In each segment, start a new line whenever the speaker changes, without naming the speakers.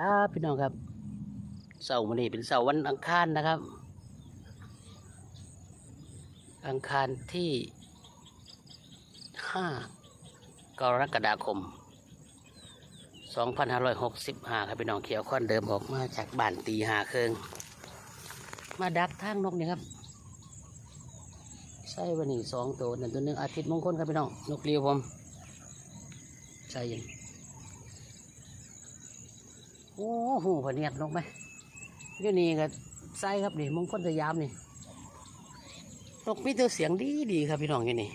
ครับพี่น้องครับเสาร์วันนี้เป็นเสาร์วันอังคารนะครับ อังคารที่ห้ากรกฎาคม 2565 ครับพี่น้องเขียวค่อนเดิมออกมาจากบ้านตีหาเคืองมาดักทางนกนี่ครับใช่วันนี้สองตัวหนั่นตัวหนึงอาทิตย์มงคลครับพี่น้องนกเรียวผมใช่ยัง โอ้โหพะเนียดนกไหมเดี๋ยวนี้ก็ใส่ครับนี่มงคลสยามนี่นกมีตัวเสียงดีดีครับพี่น้องอยู่นี่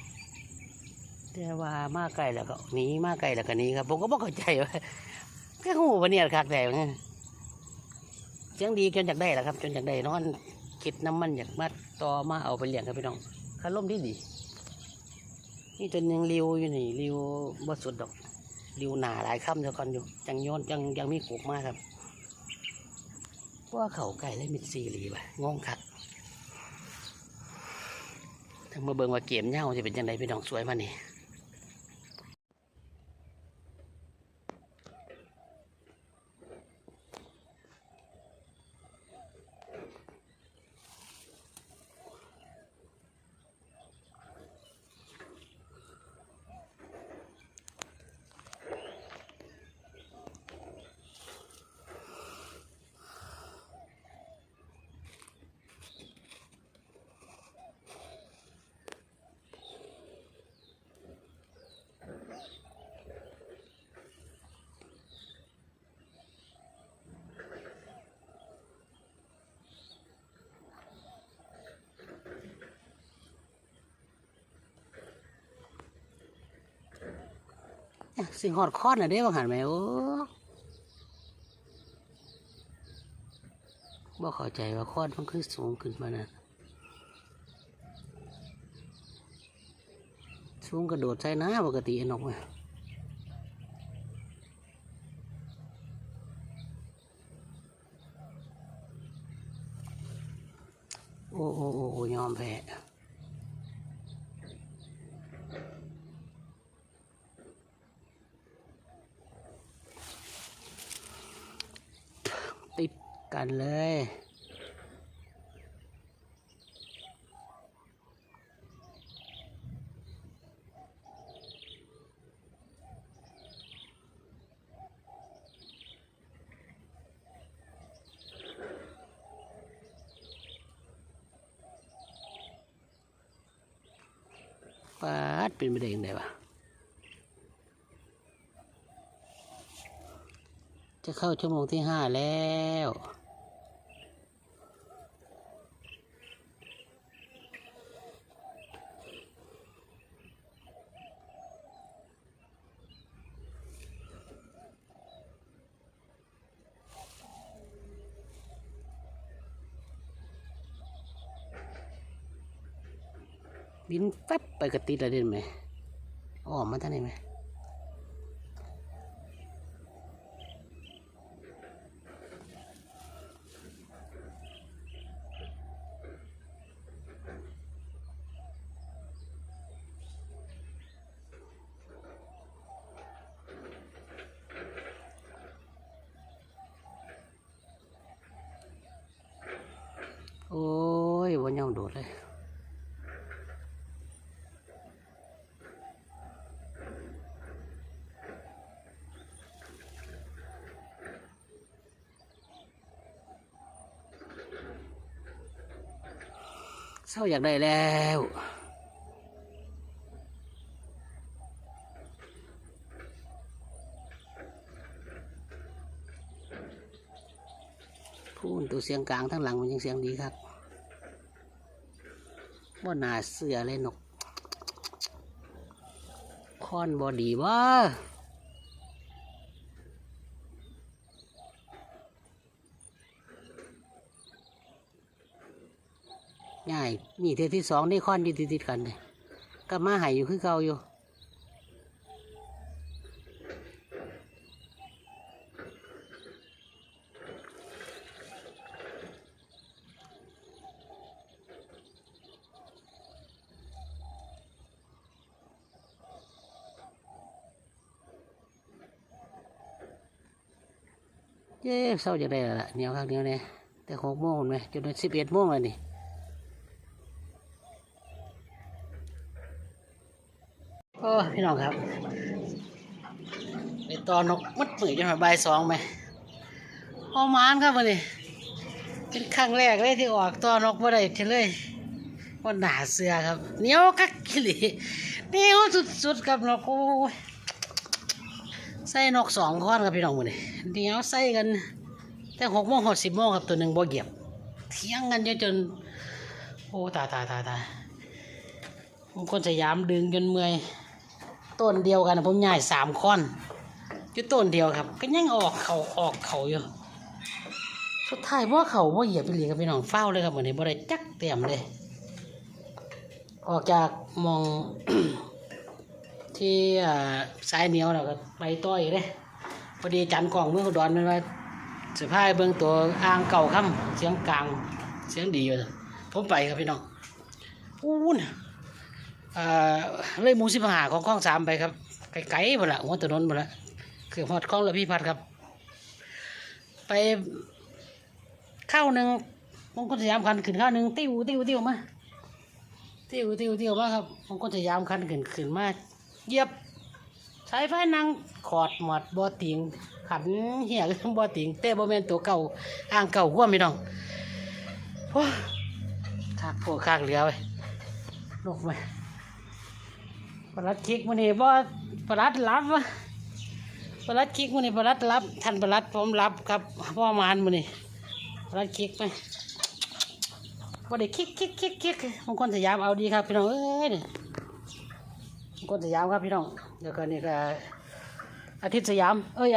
แต่ว่ามาไกลแล้วก็หนีมาไกลแล้วก็หนีครับผมก็บอกเข้าใจว่าแค่หูพะเนียดคักแต่เนี่ยเสียงดีจนอยากได้แหละครับ จนอยากได้นอนคิดน้ำมันอยากมาต่อมาเอาไปเลี้ยงครับพี่น้องคารมดีดีนี่ตัวหนึงริวอยู่นี่ริวบ่สุดดอก ริวหนาหลายค่ำเท่ากันอยู่จังโยนจังยังมีกุกมากครับว่าเขาไก่เลยมิดซีรีบ่ะงงคักถ้ามาเบิ่งว่าเกมเน่าจะเป็นยังไงพี่น้องสวยมานี่ สิหอดค้อนอะเด้บางหันไหมโอ้บ่เข้าใจว่าคอนมันคือสูงขึ้นมานะสูงกระโดดใส่หน้าปกติอนกอะโอ้โอ้โอ้โอ้ยอมแพ้ ติด กันเลย ปาดเป็นปได้ยังไงวะจะเข้าชั่วโมงที่ห้าแล้ว บินแป๊บไปกระติดอะไรได้ไหมออกมาท่านไหนไหมโอ้ยวันยอมโดดเลยาอยากได้แล้วพูนตัวเสียงกลางทั้งหลังมันยังเสียงดีครับว่านาเสือเลยนก คอนบอดีว่ ใหญ่นี่เทือที่สองนี่ค้อนอยู่ติดๆกันเลยก็มาหายอยู่คือเก่าอยู่เย้เศร้าจะได้ละเนียวข้างเหนียวเนี่ยแต่หกโมงไหมจนสิบเอ็ดโมงเลยนี่ พี่น้องครับไปตอนนกมัดมือจนมาใบสองไหมพอมานครับวันนี้เป็นครั้งแรกเลยที่ออกตอนนกบ่ได้เทเลยวันหนาเสือครับเหนียวกักกิลิเหนียวสุดๆครับนกโอ้ใส่นกสองค้อนครับพี่น้องมือนี่เดี๋ยวใส่กัน แต่หกโมงหกสิบโมงครับตัวหนึ่งบ่เหยียบ เที่ยงกันจนจนโอ้ตายตายตายตายคนสยามดึงจนเมื่อย ต้นเดียวกันผมใหญ่สามค้อนอยู่ต้นเดียวครับ ก็ยังออกเขาออกเขาอยู่สุดท้ายว่าเขาว่าเหยียบไปเลยครับพี่น้องเฝ้าเลยครับเหมือนี้บ่ได้จักเต็มเลย ออกจากมองที่สายเหนียวแล้วก็ไปต่ออีกเลยพอดีจันกล่องเมืองอุดรมันว่าสืพายเบิ่งตัวอ่างเก่าค่ำเสียงกลางเสียงดีอยู่ผมไปครับพี่น้องอู้นอ่า เลยมูสิบหาของข้องสามไปครับไกลๆหมดละหัวถนนหมดละคือฮอดคลองระพี่พัดครับ ไปข้าวหนึ่งมงคลสยามคันขึ้นข้าวหนึ่งติ้วติ้วติ้วมาติ้วติ้วติ้วมาครับมงคลสยามคันขึ้นขึ้นมาเยียบสายไฟนั่งขอดหมดบ่ติงขันเหี้ยบ่ติงแต่บ่แม่นตัวเก่าอ่างเก่าหัวไม่ต้องโอ้คากโพคากเหลือไว้ลกไป ประลัดคิกมื้อนี้บ่ประลัดรับประลัดคิกมื้อนี้ประลัดรับท่านประลัดผมรับครับพ่อมานมื้อนี้ประลัดคิกไปบ่ได้คิกคิกคิกคิกบางคนสยามเอาดีครับพี่น้องเอ้ยนี่กดสยามครับพี่น้องเดี๋ยวก็นี่ก็อาทิตย์สยามเอ้ย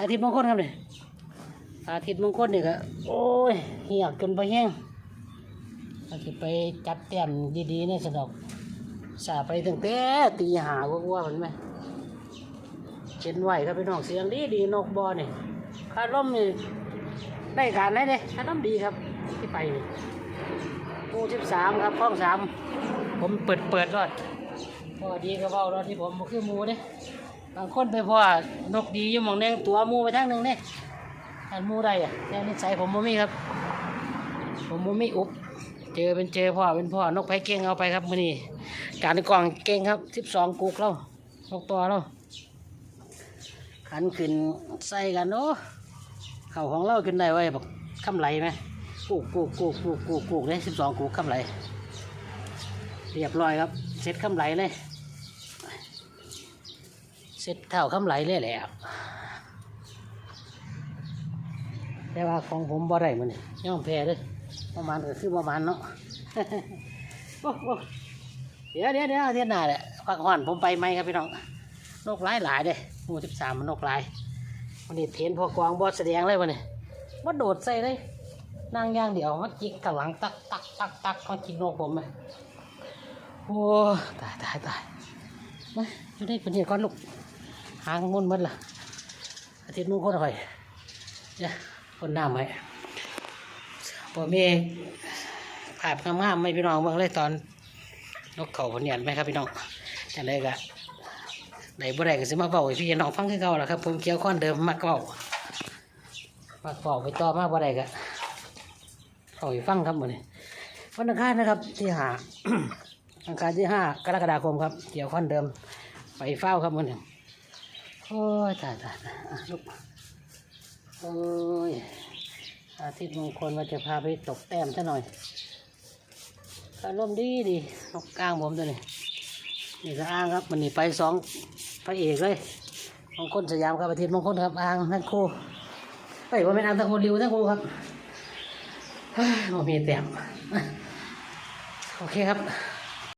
อาทิตย์มงคลครับนี่อาทิตย์มงคลนี่ก็โอ้ยเหี่ยจนไปแห้งอาทิตย์ไปจัดเตรียมดีๆในสนอก สาไปตั้งแต่ตีหาว่าว่ามันไหมเช่นไหวครับพี่น้องเสียงดีดีนกบอนี่คาร่มนี่ได้การได้เลยคาร่มดีครับที่ไปนี่มู่สิบสามครับข้องสามผมเปิดเปิดรอดพอดีก็เว้าเราที่ผมคือมูเด้บางคนไปพ่อนกดีอยู่มองแดงตัวมูไปทางหนึ่งเด้อันมูได้อะแต่นิสัยผมบ่มีครับ ผมบ่มีอุบ เจอเป็นเจอพ่อเป็นพ่อนกไผ่เก่งเอาไปครับมื้อนี้การกล่องเก่งครับ12กุกแล้วนกตัวแล้วขันขึ้นใส่กันโอ้เข้าของเราขึ้นได้ไว้บักคำไหลไหมกูกกูกกูกกูกกูกกูกเลย12กุกคำไหลเรียบร้อยครับเสร็จคำไหลเลยเสร็จเท่าคำไหลเลยแหละแต่ว่าของผมบ่ได้มันนี่ย่อมแพ้เลย ประมาณก็คือประมาณเนาะเดี๋ยวเดี๋ยวเดี๋ยวอาเทียนหน้าแหละพักผ่อนผมไปไหมครับพี่น้องนกหลายหลายเด้หมู่สิบสามมันนกหลายวันนี้เห็นพอกวางบอสแสดงเลยวันนี้ว่าโดดใส่เลยนั่งย่างเดี๋ยวมันจิกข้างหลังตักตักตักตักมันกินนกผมไหมโอ้ตายตายตายมาอยู่ได้คนเดียวก่อนลูกหางมุ่นมัดล่ะอาทิตย์มุนคนอะไรเนี่ยคนหน้าไหม พ่อแม่ภาพงามๆไม่พี่น้องเบิ่งเลยตอนนกเขาผนเนียนไหมครับพี่น้องจังไดก็ได้บ่ได้ก็สิมาเบาให้พี่น้องฟังคือเก่าล่ะครับ ผมเกี่ยวข้อนเดิมมักเบามักเบาไปต่อมาบ่ได้ก็เอาให้ฟังครับมื้อนี้วันอังคารนะครับ ที่หาอังคารที่ห้ากรกฎาคมครับ เกี่ยวข้อนเดิม ไปเฝ้าครับมันหนึ่งโอ้ยตายตายลูกโอ้ย อาทิตย์มงคลว่าจะพาไปตกแต้มซะหน่อยอารมณ์ดีดีนกกลางผมตัวนี้นี่ก็อ้างครับมันนี่ไปสองพระเอกเลยมงคลสยามครับอาทิตย์มงคลครับอ้างทั้งคู่เฮ้ยว่าเป็นอ้างทั้งคนริวทั้งคู่ครับเฮ้ยมีแต้มโอเคครับ